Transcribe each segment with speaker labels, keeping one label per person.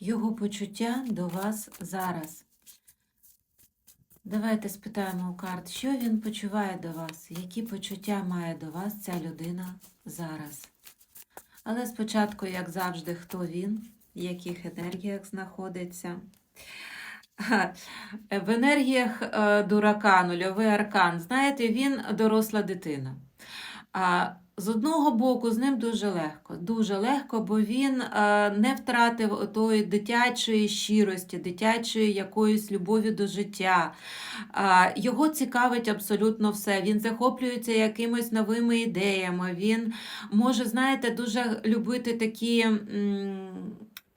Speaker 1: його почуття до вас зараз. Давайте спитаємо у карт, що він почуває до вас, які почуття має до вас ця людина зараз. Але спочатку, як завжди, хто він, в яких енергіях знаходиться. В енергіях е, дурака, нульовий аркан, знаєте, він доросла дитина. З одного боку, з ним дуже легко, дуже легко, бо він е, не втратив тої дитячої щирості, дитячої якоїсь любові до життя. А, Його цікавить абсолютно все. Він захоплюється якимись новими ідеями. Він може, знаєте, дуже любити такі.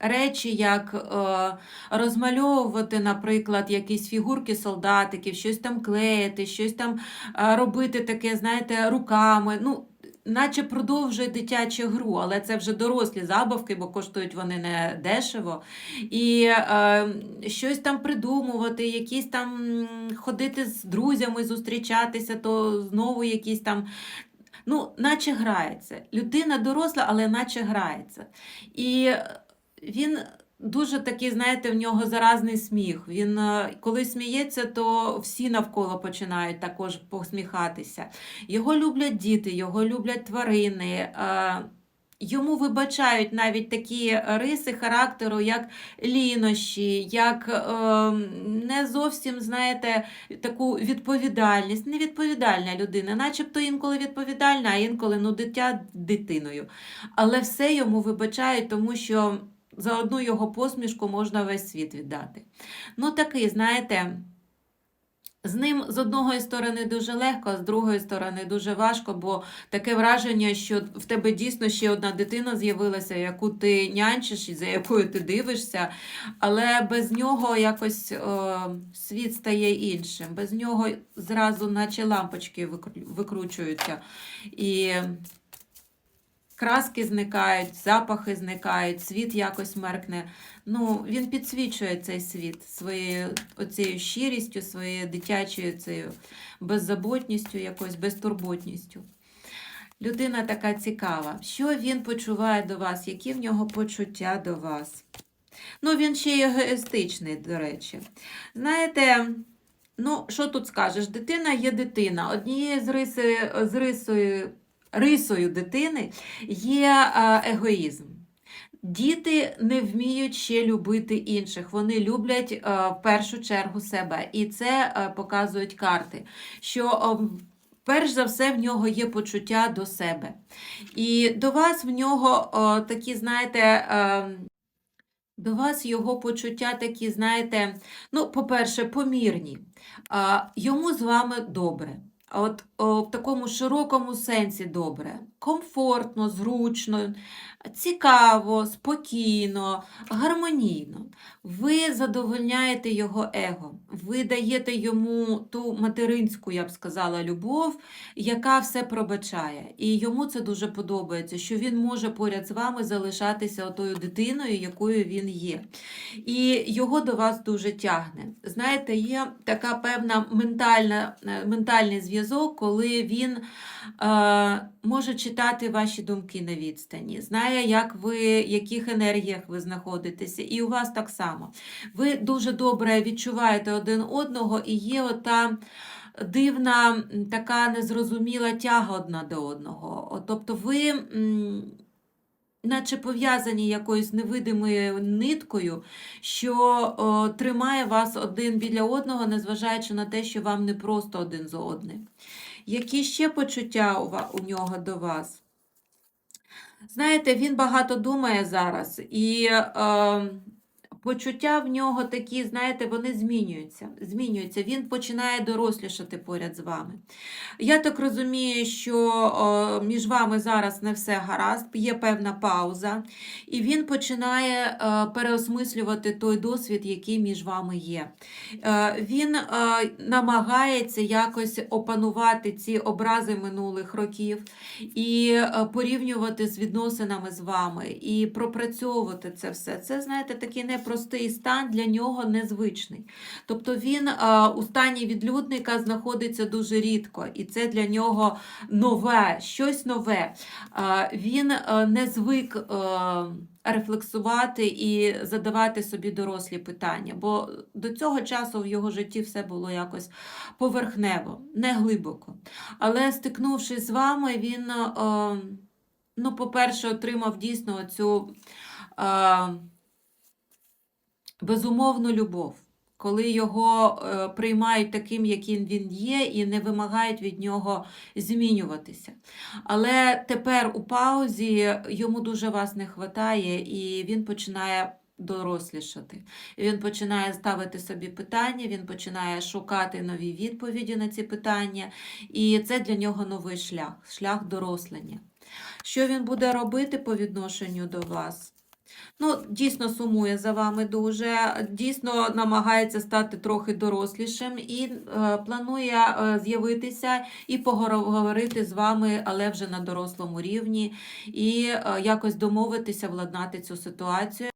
Speaker 1: Речі, як е, розмальовувати, наприклад, якісь фігурки солдатиків, щось там клеїти, щось там е, робити таке, знаєте, руками. Ну, наче продовжує дитячу гру, але це вже дорослі забавки, бо коштують вони не дешево. І е, щось там придумувати, якісь там ходити з друзями, зустрічатися, то знову якісь там. Ну, наче грається. Людина доросла, але наче грається. І він дуже такий, знаєте, в нього заразний сміх. Він е, коли сміється, то всі навколо починають також посміхатися. Його люблять діти, його люблять тварини. е, Йому вибачають навіть такі риси характеру, як лінощі, як е, не зовсім, знаєте, таку відповідальність. Невідповідальна людина, начебто інколи відповідальна, а інколи ну, дитя дитиною. Але все йому вибачають, тому що за одну його посмішку можна весь світ віддати. Ну, такий, знаєте. З ним з одної сторони дуже легко, а з другої сторони дуже важко, бо таке враження, що в тебе дійсно ще одна дитина з'явилася, яку ти нянчиш і за якою ти дивишся, але без нього якось о, світ стає іншим. Без нього зразу, наче лампочки викручуються. І краски зникають, запахи зникають, світ якось меркне. Ну, він підсвічує цей світ своєю оцією щирістю, своєю дитячою цією беззаботністю, якось безтурботністю. Людина така цікава. Що він почуває до вас? Які в нього почуття до вас? Ну, він ще й егоїстичний, до речі. Знаєте, ну, що тут скажеш? Дитина є дитина. Однією з риси, з рисою, рисою дитини є егоїзм. Діти не вміють ще любити інших. Вони люблять в першу чергу себе. І це показують карти. Що перш за все в нього є почуття до себе. І до вас в нього е, такі, знаєте, е, до вас його почуття такі, знаєте, ну, по-перше, помірні. А, Йому з вами добре. От о, в такому широкому сенсі добре, комфортно, зручно, цікаво, спокійно, гармонійно. Ви задовольняєте його его, ви даєте йому ту материнську, я б сказала, любов, яка все пробачає. І йому це дуже подобається, що він може поряд з вами залишатися отою дитиною, якою він є. І його до вас дуже тягне. Знаєте, є така певна ментальна, е, ментальний зв'язок, коли він е, може читати ваші думки на відстані, знає, як ви, в яких енергіях ви знаходитеся, і у вас так само. Ви дуже добре відчуваєте один одного, і є ота дивна, така незрозуміла тяга одна до одного. Тобто ви. Наче пов'язані якоюсь невидимою ниткою, що о, тримає вас один біля одного, незважаючи на те, що вам не просто один за одним. Які ще почуття у, у нього до вас? Знаєте, він багато думає зараз, і е, почуття в нього такі, знаєте, вони змінюються. змінюються. Він починає дорослішати поряд з вами. Я так розумію, що між вами зараз не все гаразд, є певна пауза, і він починає е, переосмислювати той досвід, який між вами є. Е, він е, намагається якось опанувати ці образи минулих років і порівнювати з відносинами з вами, і пропрацьовувати це все. Це, знаєте, такий непростий стан для нього незвичний. Тобто він е, у стані відлюдника знаходиться дуже рідко, і це для нього нове, щось нове. Е, Він е, не звик рефлексувати і задавати собі дорослі питання. Бо до цього часу в його житті все було якось поверхнево, не глибоко. Але стикнувшись з вами, він, ну, по-перше, отримав дійсно цю безумовну любов. Коли його е, приймають таким, яким він є, і не вимагають від нього змінюватися. Але тепер у паузі йому дуже вас не вистачає, і він починає дорослішати. Він починає ставити собі питання, він починає шукати нові відповіді на ці питання, і це для нього новий шлях, шлях дорослення. Що він буде робити по відношенню до вас? Ну, дійсно сумує за вами дуже, дійсно намагається стати трохи дорослішим і е, планує е, з'явитися і поговорити з вами, але вже на дорослому рівні, і е, якось домовитися, владнати цю ситуацію.